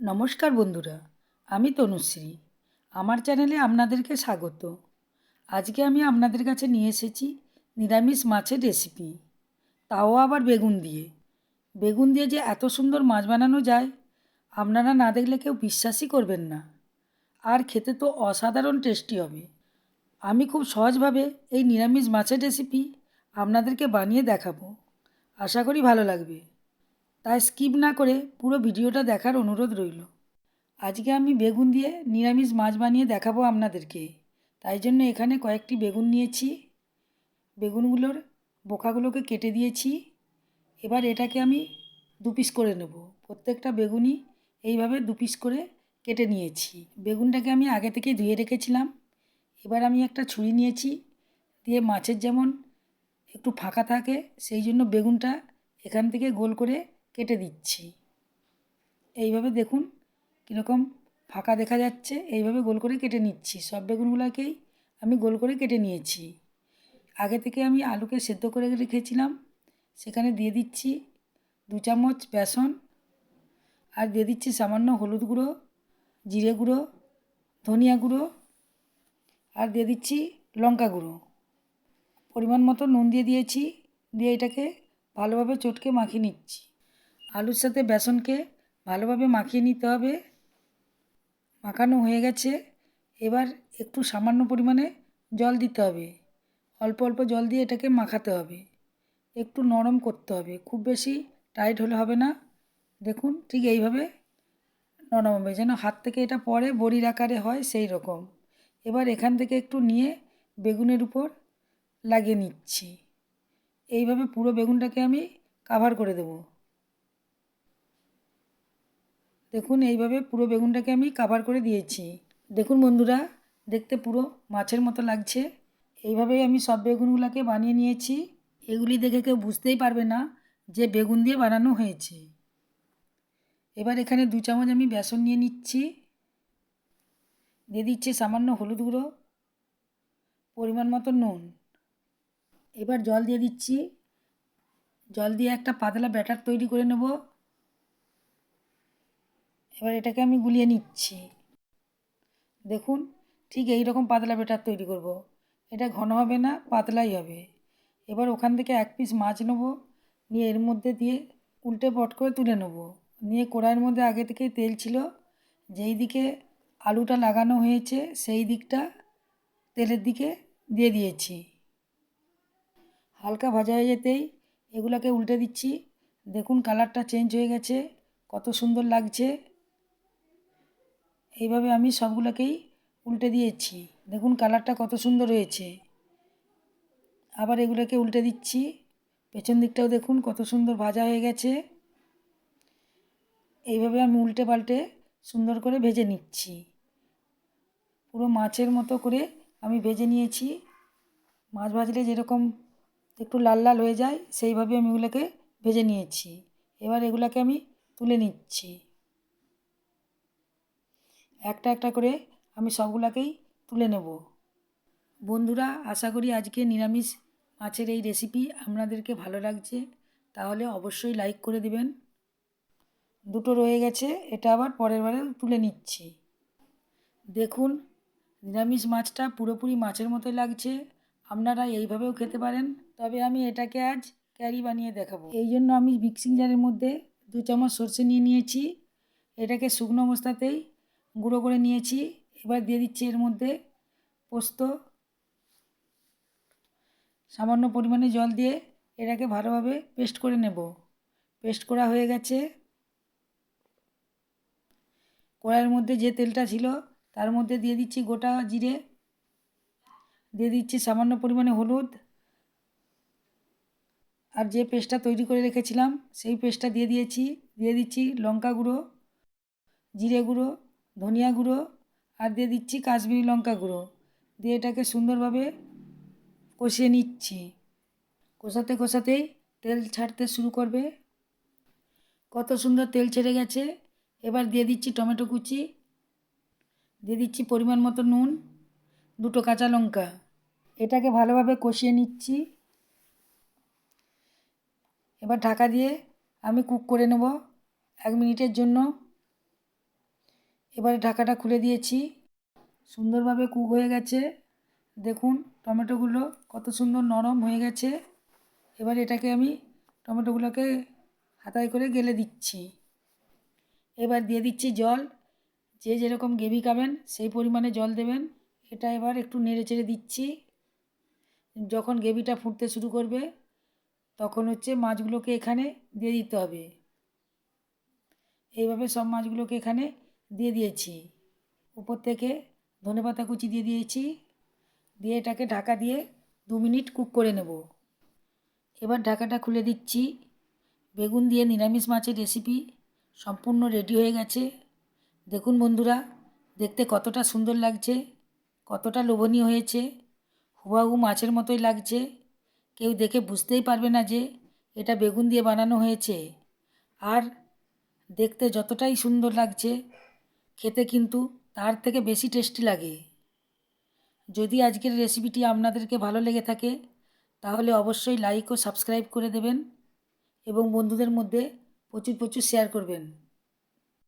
নমস্কার বন্ধুরা, আমি তনুশ্রী। আমার চ্যানেলে আপনাদেরকে স্বাগত। আজকে আমি আপনাদের কাছে নিয়ে এসেছি নিরামিষ মাছের রেসিপি তাও আবার বেগুন দিয়ে। বেগুন দিয়ে যে এত সুন্দর মাছ বানানো যায়, আপনারা না দেখলে কেউ বিশ্বাসই করবেন না। আর খেতে তো অসাধারণ টেস্টি হবে। আমি খুব সহজভাবে এই নিরামিষ মাছের রেসিপি আপনাদেরকে বানিয়ে দেখাবো। আশা করি ভালো লাগবে। তাই স্কিপ না করে পুরো ভিডিওটা দেখার অনুরোধ রইল। আজকে আমি বেগুন দিয়ে নিরামিষ মাছ বানিয়ে দেখাবো আপনাদেরকে। তাই জন্য এখানে কয়েকটি বেগুন নিয়েছি। বেগুনগুলোর বোকাগুলোকে কেটে দিয়েছি। এবার এটাকে আমি দু পিস করে নেব। প্রত্যেকটা বেগুনই এইভাবে দু পিস করে কেটে নিয়েছি। বেগুনটাকে আমি আগে থেকে ধুয়ে রেখেছিলাম। এবার আমি একটা ছুরি নিয়েছি দিয়ে মাছের যেমন একটু ফাঁকা থাকে, সেই জন্য বেগুনটা এখান থেকে গোল করে কেটে দিচ্ছি। এইভাবে দেখুন কীরকম ফাঁকা দেখা যাচ্ছে। এইভাবে গোল করে কেটে নিচ্ছি। সব বেগুনগুলোকেই আমি গোল করে কেটে নিয়েছি। আগে থেকে আমি আলুকে সেদ্ধ করে রেখেছিলাম। সেখানে দিয়ে দিচ্ছি দু চামচ বেসন আর দিয়ে দিচ্ছি সামান্য হলুদ গুঁড়ো, জিরে গুঁড়ো, ধনিয়া গুঁড়ো আর দিয়ে দিচ্ছি লঙ্কা গুঁড়ো। পরিমাণ মতো নুন দিয়ে দিয়েছি। দিয়ে এটাকে ভালোভাবে চটকে মাখিয়ে নিচ্ছি। আলুর সাথে বেসনকে ভালোভাবে মাখিয়ে নিতে হবে। মাখানো হয়ে গেছে। এবার একটু সামান্য পরিমাণে জল দিতে হবে। অল্প অল্প জল দিয়ে এটাকে মাখাতে হবে। একটু নরম করতে হবে। খুব বেশি টাইট হলে হবে না। দেখুন, ঠিক এইভাবে নরম হবে। যেন হাত থেকে এটা পরে বড়ির আকারে হয় সেই রকম। এবার এখান থেকে একটু নিয়ে বেগুনের উপর লাগিয়ে নিচ্ছি। এইভাবে পুরো বেগুনটাকে আমি কাভার করে দেবো। দেখুন, এইভাবে পুরো বেগুনটাকে আমি কাভার করে দিয়েছি। দেখুন বন্ধুরা, দেখতে পুরো মাছের মতো লাগছে। এইভাবেই আমি সব বেগুনগুলোকে বানিয়ে নিয়েছি। এগুলি দেখে কেউ বুঝতেই পারবে না যে বেগুন দিয়ে বানানো হয়েছে। এবার এখানে দু চামচ আমি বেসন নিয়ে নিচ্ছি। দিয়ে দিচ্ছি সামান্য হলুদ গুঁড়ো, পরিমাণ মতো নুন। এবার জল দিয়ে দিচ্ছি। জল দিয়ে একটা পাতলা ব্যাটার তৈরি করে নেব। এবার এটাকে আমি গুলিয়ে নিচ্ছি। দেখুন, ঠিক এই রকম পাতলা বেটার তৈরি করব। এটা ঘন হবে না, পাতলাই হবে। এবার ওখান থেকে এক পিস মাছ নেব, নিয়ে এর মধ্যে দিয়ে উল্টে পট করে তুলে নেব। নিয়ে কড়াইয়ের মধ্যে আগে থেকেই তেল ছিল, যেই দিকে আলুটা লাগানো হয়েছে, সেই দিকটা তেলের দিকে দিয়ে দিয়েছি। হালকা ভাজা হয়ে যেতেই এগুলোকে উল্টে দিচ্ছি। দেখুন কালারটা চেঞ্জ হয়ে গেছে, কত সুন্দর লাগছে। এইভাবে আমি সবগুলোকেই উল্টে দিয়েছি। দেখুন কালারটা কত সুন্দর হয়েছে। আবার এগুলোকে উল্টে দিচ্ছি। পেছন দিকটাও দেখুন কত সুন্দর ভাজা হয়ে গেছে। এইভাবে আমি উল্টে পাল্টে সুন্দর করে ভেজে নিচ্ছি। পুরো মাছের মতো করে আমি ভেজে নিয়েছি। মাছ ভাজলে যেরকম একটু লাল লাল হয়ে যায়, সেইভাবে আমি এগুলোকে ভেজে নিয়েছি। এবার এগুলোকে আমি তুলে নিচ্ছি। একটা একটা করে আমি সবগুলোকেই তুলে নেব। বন্ধুরা, আশা করি আজকে নিরামিষ মাছের এই রেসিপি আপনাদেরকে ভালো লাগছে, তাহলে অবশ্যই লাইক করে দিবেন। দুটো রয়ে গেছে, এটা আবার পরের বারে তুলে নিচ্ছি। দেখুন, নিরামিষ মাছটা পুরোপুরি মাছের মতোই লাগছে, আপনারা এইভাবেও খেতে পারেন, তবে আমি এটাকে আজ ক্যারি বানিয়ে দেখাবো। এই জন্য আমি মিক্সিং জারের মধ্যে দু চামচ সর্ষে নিয়ে নিয়েছি, এটাকে শুকনো অবস্থাতেই গুঁড়ো করে নিয়েছি। এবার দিয়ে দিচ্ছি এর মধ্যে পোস্ত। সামান্য পরিমাণে জল দিয়ে এটাকে ভালোভাবে পেস্ট করে নেব। পেস্ট করা হয়ে গেছে। কড়াইয়ের মধ্যে যে তেলটা ছিল তার মধ্যে দিয়ে দিচ্ছি গোটা জিরে। দিয়ে দিচ্ছি সামান্য পরিমাণে হলুদ। আর যে পেস্টটা তৈরি করে রেখেছিলাম সেই পেস্টটা দিয়ে দিয়েছি। দিয়ে দিচ্ছি লঙ্কা গুঁড়ো, জিরে গুঁড়ো ধনিয়া গুঁড়ো আর দিয়ে দিচ্ছি কাশ্মীরি লঙ্কা গুঁড়ো। দিয়ে এটাকে সুন্দরভাবে কষিয়ে নিচ্ছি। কষাতে কষাতেই তেল ছাড়তে শুরু করবে। কত সুন্দর তেল ছেড়ে গেছে। এবার দিয়ে দিচ্ছি টমেটো কুচি। দিয়ে দিচ্ছি পরিমাণ মতো নুন, দুটো কাঁচা লঙ্কা। এটাকে ভালোভাবে কষিয়ে নিচ্ছি। এবার ঢাকা দিয়ে আমি কুক করে নেব। এক মিনিটের জন্য এবারে ঢাকাটা খুলে দিয়েছি। সুন্দরভাবে কুক হয়ে গেছে। দেখুন টমেটোগুলো কত সুন্দর নরম হয়ে গেছে। এবার এটাকে আমি টমেটোগুলোকে হাতায় করে গেলে দিচ্ছি। এবার দিয়ে দিচ্ছি জল। যে যেরকম গ্রেভি খাবেন সেই পরিমাণে জল দেবেন। এটা এবার একটু নেড়ে চেড়ে দিচ্ছি। যখন গ্রেভিটা ফুটতে শুরু করবে, তখন হচ্ছে মাছগুলোকে এখানে দিয়ে দিতে হবে। এইভাবে সব মাছগুলোকে এখানে দিয়ে দিয়েছি। উপর থেকে ধনেপাতা কুচি দিয়ে দিয়েছি। দিয়ে এটাকে ঢাকা দিয়ে দু মিনিট কুক করে নেব। এবার ঢাকাটা খুলে দিচ্ছি। বেগুন দিয়ে নিরামিষ মাছের রেসিপি সম্পূর্ণ রেডি হয়ে গেছে। দেখুন বন্ধুরা, দেখতে কতটা সুন্দর লাগছে, কতটা লোভনীয় হয়েছে, হুবাহু মাছের মতোই লাগছে। কেউ দেখে বুঝতেই পারবে না যে এটা বেগুন দিয়ে বানানো হয়েছে। আর দেখতে যতটাই সুন্দর লাগছে খেতে কিন্তু তার থেকে বেশি টেস্টি লাগে। যদি আজকের রেসিপিটি আপনাদেরকে ভালো লেগে থাকে, তাহলে অবশ্যই লাইক ও সাবস্ক্রাইব করে দেবেন এবং বন্ধুদের মধ্যে প্রচুর প্রচুর শেয়ার করবেন।